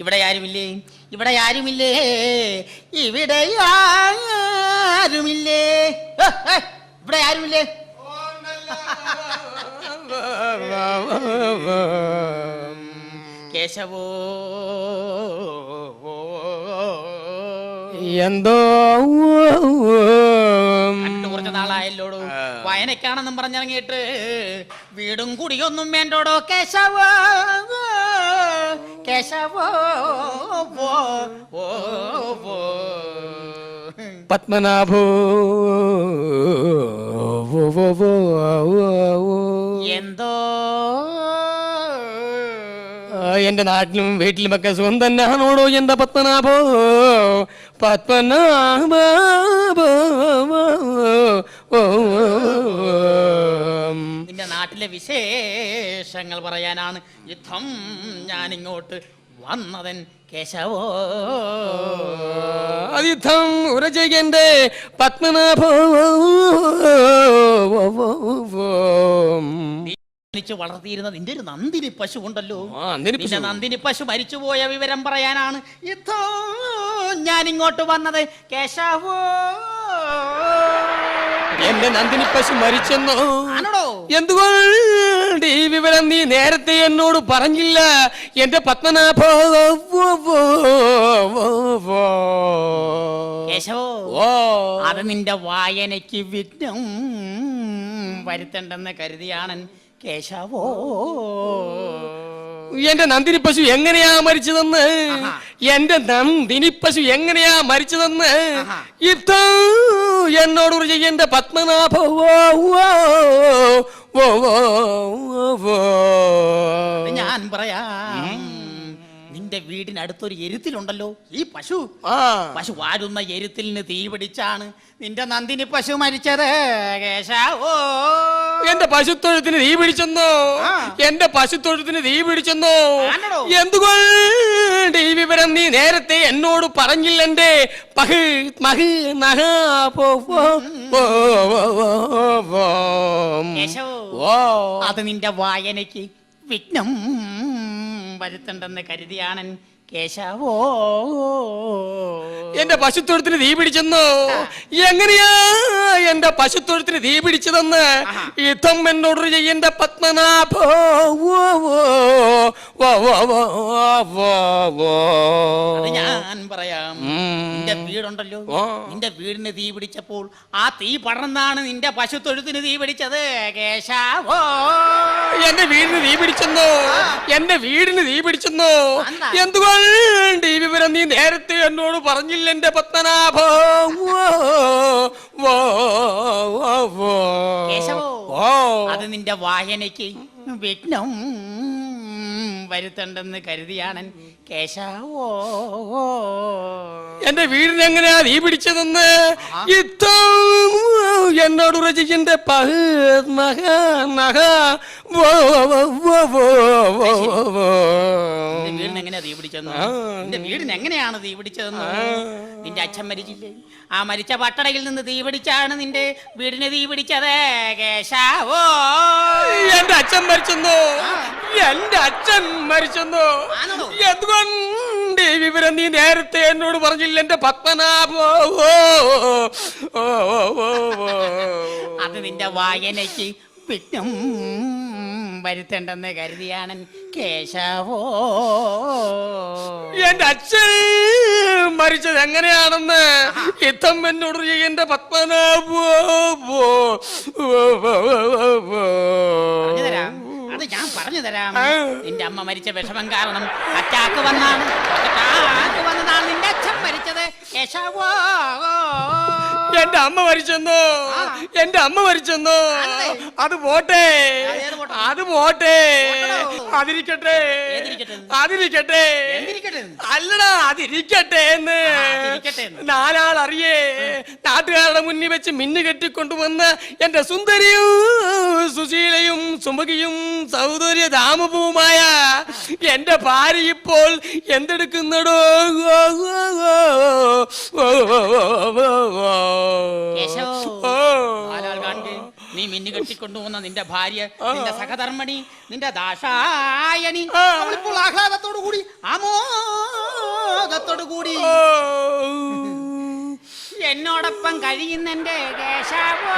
ഇവിടെ ആരുമില്ലേ? ഇവിടെ ആരുമില്ലേ? ഇവിടെ ആരുമില്ലേ? ഇവിടെ ആരുമില്ലേ? കേശവോ. എന്തോ കുറച്ച് നാളായല്ലോടോ. വായനക്കാണെന്നും പറഞ്ഞിറങ്ങിയിട്ട് വീടും കുടിയൊന്നും വേണ്ടോടോ കേശവോ കേശവോ. പത്മനാഭോ. എന്തോ എന്റെ നാട്ടിലും വീട്ടിലുമൊക്കെ സുഖം തന്നെയാണോടോ എന്റെ പത്മനാഭോ പത്മനാഭ നാട്ടിലെ വിശേഷങ്ങൾ പറയാനാണ്. യുദ്ധം ഞാൻ ഇങ്ങോട്ട് വന്നതൻ കേശവോ. അതിഥം ഉരജയന്റെ പത്മനാഭോ. വളർത്തിയിരുന്ന നിന്റെ ഒരു നന്ദിനി പശു ഉണ്ടല്ലോ. ആ, നന്ദിനി പശു. നിന്റെ നന്ദിനി പശു മരിച്ചുപോയ വിവരം പറയാനാണ്. യുദ്ധം ഞാൻ ഇങ്ങോട്ട് വന്നത് കേശവോ. എന്റെ നന്ദിനി പശു മരിച്ചെന്നോ? എന്തുകൊണ്ട് ഈ വിവരം നീ നേരത്തെ എന്നോട് പറഞ്ഞില്ല? എന്റെ പത്മനാഭോ ഓ. അത് നിന്റെ വായനയ്ക്ക് വിഘ്നം വരുത്തണ്ടെന്ന് കരുതിയാണൻ കേശവോ. എന്റെ നന്ദിനി പശു എങ്ങനെയാ മരിച്ചതെന്ന്. എന്റെ നന്ദിനി പശു എങ്ങനെയാ മരിച്ചതെന്ന്? ഇത്ത എന്നോട് എന്റെ പത്മനാഭ വോ, വോ, വോ, വോ, നിന്റെ വീടിനടുത്തൊരു എരുത്തിലുണ്ടല്ലോ. ഈ പശു. ആ. പശു വാഴുന്ന എരുത്തിലിന് തീ പിടിച്ചാണ് നിന്റെ നന്ദിനി പശു മരിച്ചത് കേശവോ. എന്റെ പശുത്തൊഴുത്തിന് തീ പിടിച്ചെന്നോ? ആ. എന്റെ പശുത്തൊഴുത്തിന് തീ പിടിച്ചെന്നോ? ആണെടോ. എന്തുകൊണ്ട് ഈ വിവരം നീ നേരത്തെ എന്നോട് പറഞ്ഞില്ലെന്റെ? പഹ് മഹ് നഹ പോ പോ പോ പോ പോ പോ. കേശവോ ഓ അത് നിന്റെ വായനയ്ക്ക് വിഘ്നം വരുത്തണ്ടെന്ന് കരുതിയാണൻ കേശവോ. എന്റെ പശുത്തൊഴുത്തിന് തീ പിടിച്ചെന്ന്? എങ്ങനെയാ എന്റെ പശുത്തൊഴുത്തിന് തീ പിടിച്ചതെന്ന്. യുദ്ധം എന്നോട് ചെയ്യന്റെ പത്മനാഭോ. ഞാൻ പറയാം. വീടുണ്ടല്ലോ. നിന്റെ വീടിന് തീ പിടിച്ചപ്പോൾ ആ തീ പടർന്നാണ് നിന്റെ പശു തൊഴുത്തിന് തീ പിടിച്ചത് കേശവോ? എന്റെ വീടിന് തീ പിടിച്ചെന്നോ? എന്റെ വീടിന് തീ പിടിച്ചെന്നോ? എന്തുകൊണ്ട് ഈ വിവരം നീ നേരത്തെ എന്നോട് പറഞ്ഞില്ല എന്റെ പത്മനാഭോ? അത് നിന്റെ വായനയ്ക്ക് വിഘ്നം വരുത്തണ്ടെന്ന് കരുതിയാണൻ കേശവോ. എന്റെ വീടിന് എങ്ങനെയാ നീ പിടിച്ചതെന്ന്? എന്നോട് രചിക്കന്റെ വീടിനെങ്ങനെയാ തീ പിടിച്ചതെന്ന്. നിന്റെ വീടിന് എങ്ങനെയാണ് തീ പിടിച്ചതെന്ന്? നിന്റെ അച്ഛൻ മരിച്ചില്ലേ? ആ മരിച്ച പട്ടടയിൽ നിന്ന് തീ പിടിച്ചാണ് നിന്റെ വീടിന് തീ പിടിച്ചത് കേശാവോ. എന്റെ അച്ഛൻ മരിച്ചെന്നോ. എന്റെ അച്ഛൻ മരിച്ചെന്നോ? എന്തുകൊണ്ട് ഈ വിവരം നീ നേരത്തെ എന്നോട് പറഞ്ഞില്ല എന്റെ പത്മനാഭോ. അത് നിന്റെ വായനയ്ക്ക് വിഘ്നം വരുത്തണ്ടെന്ന് കരുതിയാണൻ കേശവോ. എന്റെ അച്ഛൻ മരിച്ചത് എങ്ങനെയാണെന്ന് യുദ്ധം എന്നോട് എന്റെ പത്മനാഭോ. അത് ഞാൻ പറഞ്ഞു തരാം. നിന്റെ അമ്മ മരിച്ച വിഷമം കാരണം അറ്റാക്ക് വന്നാണ്. അറ്റാക്ക് വന്നതാണ്? നിന്റെ അച്ഛൻ മരിച്ചത്. കേശവോ എന്റെ അമ്മ മരിച്ചെന്നോ? എന്റെ അമ്മ മരിച്ചെന്നോ? അത്. പോട്ടെ. അത് പോട്ടെ. അതിരിക്കട്ടെ. അതിരിക്കട്ടെ? അല്ലടാ അതിരിക്കട്ടെ എന്ന്. നാലാൾ അറിയേ നാട്ടുകാരുടെ മുന്നിൽ വെച്ച് മിന്നു കെട്ടിക്കൊണ്ടുവന്ന് എന്റെ സുന്ദരിയും സുശീലയും സുമുഖിയും സൗന്ദര്യ ദാമഭൂമായ എന്റെ ഭാര്യ ഇപ്പോൾ എന്തെടുക്കുന്നടോ? നീ മിന്നു കെട്ടിക്കൊണ്ടുപോകുന്ന നിന്റെ ഭാര്യ നിന്റെ സഹധർമ്മണി നിന്റെ ദാഷായണി അവളിപ്പോൾ ആഹ്ലാദത്തോടു കൂടി ആമോദത്തോടു കൂടി. എന്നോടൊപ്പം കഴിയുന്നെന്റെ കേശവോ.